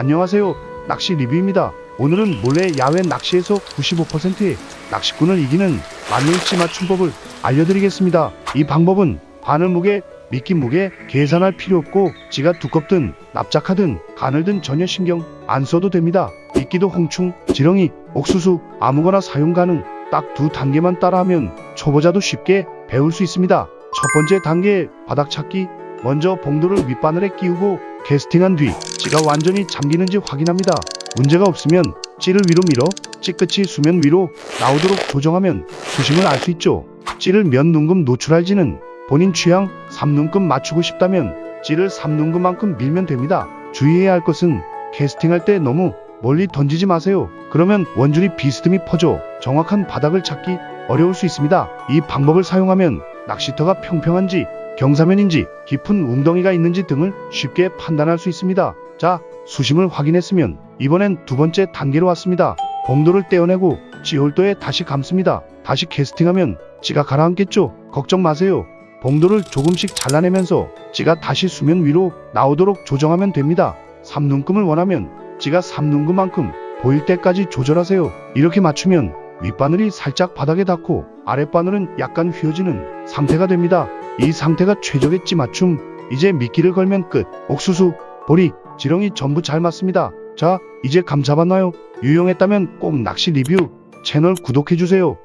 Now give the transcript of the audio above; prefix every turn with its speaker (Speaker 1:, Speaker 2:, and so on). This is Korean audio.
Speaker 1: 안녕하세요. 낚시 리뷰입니다. 오늘은 몰래 야외 낚시에서 95%의 낚시꾼을 이기는 만능치 맞춤법을 알려드리겠습니다. 이 방법은 바늘 무게, 미끼 무게 계산할 필요 없고 지가 두껍든 납작하든 가늘든 전혀 신경 안 써도 됩니다. 미끼도 홍충, 지렁이, 옥수수 아무거나 사용 가능. 딱 두 단계만 따라하면 초보자도 쉽게 배울 수 있습니다. 첫 번째 단계 바닥 찾기. 먼저 봉도를 윗바늘에 끼우고 캐스팅한 뒤 찌가 완전히 잠기는지 확인합니다. 문제가 없으면 찌를 위로 밀어 찌 끝이 수면 위로 나오도록 조정하면 수심을 알 수 있죠. 찌를 몇 눈금 노출할지는 본인 취향 3눈금 맞추고 싶다면 찌를 3눈금만큼 밀면 됩니다. 주의해야 할 것은 캐스팅할 때 너무 멀리 던지지 마세요. 그러면 원줄이 비스듬히 퍼져 정확한 바닥을 찾기 어려울 수 있습니다. 이 방법을 사용하면 낚시터가 평평한지 경사면인지 깊은 웅덩이가 있는지 등을 쉽게 판단할 수 있습니다. 자, 수심을 확인했으면 이번엔 두 번째 단계로 왔습니다. 봉도를 떼어내고 찌홀도에 다시 감습니다. 다시 캐스팅하면 찌가 가라앉겠죠? 걱정 마세요. 봉도를 조금씩 잘라내면서 찌가 다시 수면 위로 나오도록 조정하면 됩니다. 3눈금을 원하면 찌가 3눈금만큼 보일 때까지 조절하세요. 이렇게 맞추면 윗바늘이 살짝 바닥에 닿고 아랫바늘은 약간 휘어지는 상태가 됩니다. 이 상태가 최적의 찌 맞춤. 이제 미끼를 걸면 끝. 옥수수, 보리, 지렁이 전부 잘 맞습니다. 자, 이제 감 잡았나요? 유용했다면 꼭 낚시 리뷰 채널 구독해주세요.